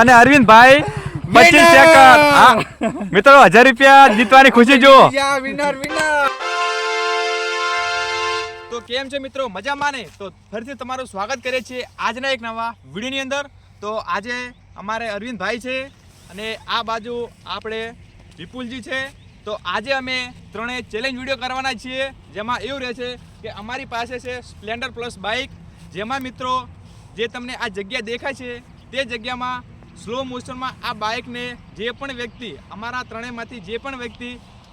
અને અરવિંદભાઈ પચીસ સેકન્ડ મિત્રો હજાર રૂપિયા જીતવાની ખુશી જો વિનર વિનર તો કેમ છે મિત્રો? મજામાં ને? તો ફરીથી તમારું સ્વાગત કરીએ છીએ આજના એક નવા વિડીયોની અંદર. તો આજે અમારે અરવિંદભાઈ છે અને આ બાજુ આપણે વિપુલજી છે. તો આજે અમે ત્રણેય ચેલેન્જ વીડિયો કરવાના છીએ જેમાં એવું રહે છે કે અમારી પાસે છે સ્પ્લેન્ડર પ્લસ બાઇક જેમાં મિત્રો જે તમને આ જગ્યા દેખાય છે તે જગ્યામાં સ્લો મોશનમાં આ બાઇકને જે પણ વ્યક્તિ અમારા ત્રણેયમાંથી જે પણ વ્યક્તિ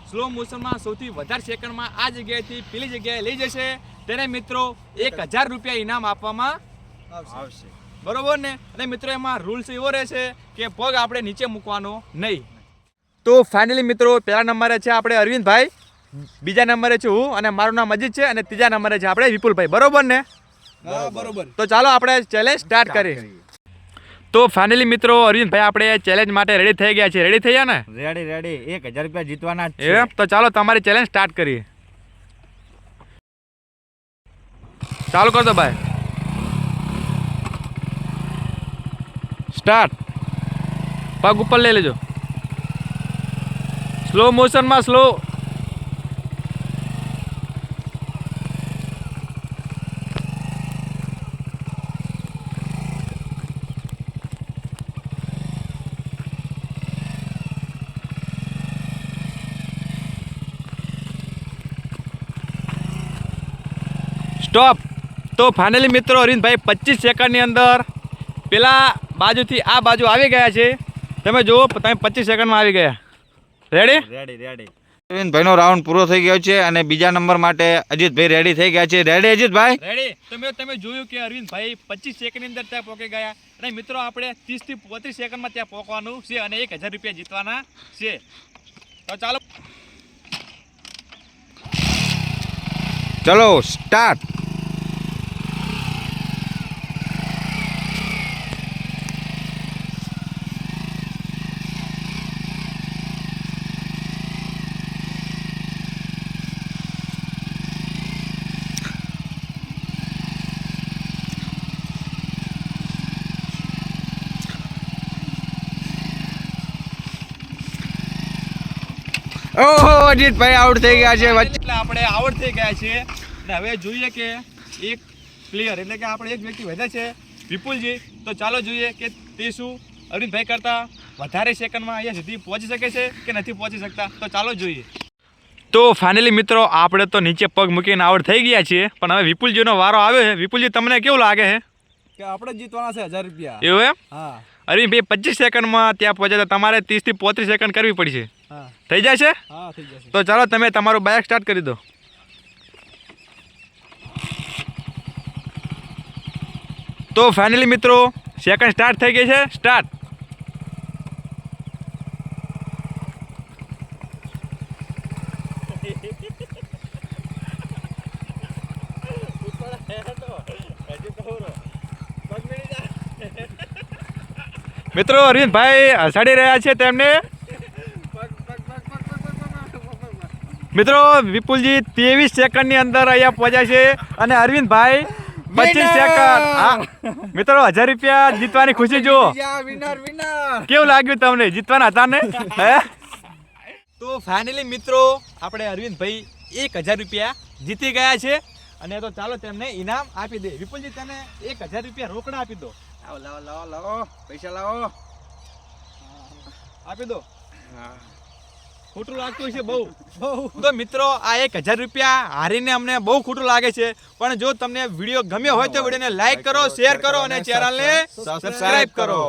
સ્લો મોશનમાં સૌથી વધારે સેકન્ડમાં આ જગ્યાએથી પેલી જગ્યાએ લઈ જશે. તેને મિત્રો એક હજાર રૂપિયા ઇનામ આપવામાં આવશે. બરોબર ને? અને મિત્રો એમાં રૂલ્સ એવો રહેશે કે પગ આપણે નીચે મૂકવાનો નહીં. તો ફાઇનલી મિત્રો પહેલા નંબરે છે આપણે અરવિંદભાઈ બીજા નંબરે છે હું અને મારું નામ અજીત છે અને ત્રીજા નંબરે છે આપણે વિપુલભાઈ. બરોબર ને? બરોબર. તો ચાલો આપણે ચેલેન્જ સ્ટાર્ટ કરીએ. તો ફાઇનલી મિત્રો અરવિંદભાઈ આપણે ચેલેન્જ માટે રેડી થઈ ગયા છે. રેડી થઈ ગયા ને? રેડી રેડી એક હજાર રૂપિયા જીતવાના છે. તો ચાલો તમારી ચેલેન્જ સ્ટાર્ટ કરીએ. ચાલુ કર દો ભાઈ. સ્ટાર્ટ પગ ઉપર લઈ લેજો. સ્લો મોશનમાં સ્લો સ્ટોપ તો ફાઇનલી મિત્રો અરવિંદભાઈ પચીસ સેકન્ડની અંદર પેલા બાજુથી આ બાજુ આવી ગયા છે. તમે જુઓ તમે પચીસ સેકન્ડમાં આવી ગયા. રેડી રેડી રેડી અરવિંદભાઈનો રાઉન્ડ પૂરો થઈ ગયો છે અને બીજા નંબર માટે અજીતભાઈ રેડી થઈ ગયા છે. રેડી અજીતભાઈ? રેડી તમે તમે જોયું કે અરવિંદભાઈ પચીસ સેકન્ડની અંદર ત્યાં પહોંચી ગયા. અને મિત્રો આપણે ત્રીસથી પોત્રીસ સેકન્ડમાં ત્યાં પહોંચવાનું છે અને એક હજાર રૂપિયા જીતવાના છે. તો ચાલો. ચલો સ્ટાર્ટ ઓહો અજીતભાઈ આઉટ થઈ ગયા છે એટલે આપણે આઉટ થઈ ગયા છે. અને હવે જોઈએ કે એક પ્લેયર એટલે કે આપણે એક વ્યક્તિ વધે છે વિપુલજી. તો ચાલો જોઈએ કે તે શું અરવિંદભાઈ કરતા વધારે સેકન્ડમાં અહીંયા સુધી પહોંચી શકે છે કે નથી પહોંચી શકતા? તો ચાલો જોઈએ. તો ફાઇનલી મિત્રો આપણે તો નીચે પગ મૂકીને આઉટ થઈ ગયા છીએ પણ હવે વિપુલજીનો વારો આવ્યો છે. વિપુલજી તમને કેવું લાગે છે? કે આપણે જીતવાના છે હજાર રૂપિયા. એવું એમ? હા. અરવિંદભાઈ પચીસ સેકન્ડમાં ત્યાં પહોંચે તો તમારે ત્રીસથી પોત્રીસ સેકન્ડ કરવી પડશે. થઈ જશે? તો ચાલો તમે તમારું બાઇક સ્ટાર્ટ કરી દો. તો ફાઇનલી મિત્રો સેકન્ડ સ્ટાર્ટ થઈ ગઈ છે. સ્ટાર્ટ મિત્રો અરવિંદભાઈ હસાડી રહ્યા છે તેમને. મિત્રો વિપુલજી ત્રેવીસ સેકન્ડની અંદર અહીંયા પહોંચ્યા છે અને અરવિંદભાઈ પચીસ સેકન્ડ. મિત્રો હજાર રૂપિયા જીતવાની ખુશી જુઓ. વિનર વિનર કેવું લાગ્યું તમને? જીતવાના હતા ને? તો ફાઇનલી મિત્રો આપણે અરવિંદભાઈ એક હજાર રૂપિયા જીતી ગયા છે. અને તો ચાલો તેમને ઇનામ આપી દે. વિપુલજી તને એક હજાર રૂપિયા રોકડા આપી દો. લાવો લાવો લાવો લાવો. પૈસા લાવો. આપી દો. ખોટું લાગતું છે બહુ. તો મિત્રો આ એક હજાર રૂપિયા હારીને અમને બહુ ખોટું લાગે છે. પણ જો તમને વીડિયો ગમ્યો હોય તો વિડીયોને લાઈક કરો શેર કરો અને ચેનલને સબસ્ક્રાઇબ કરો.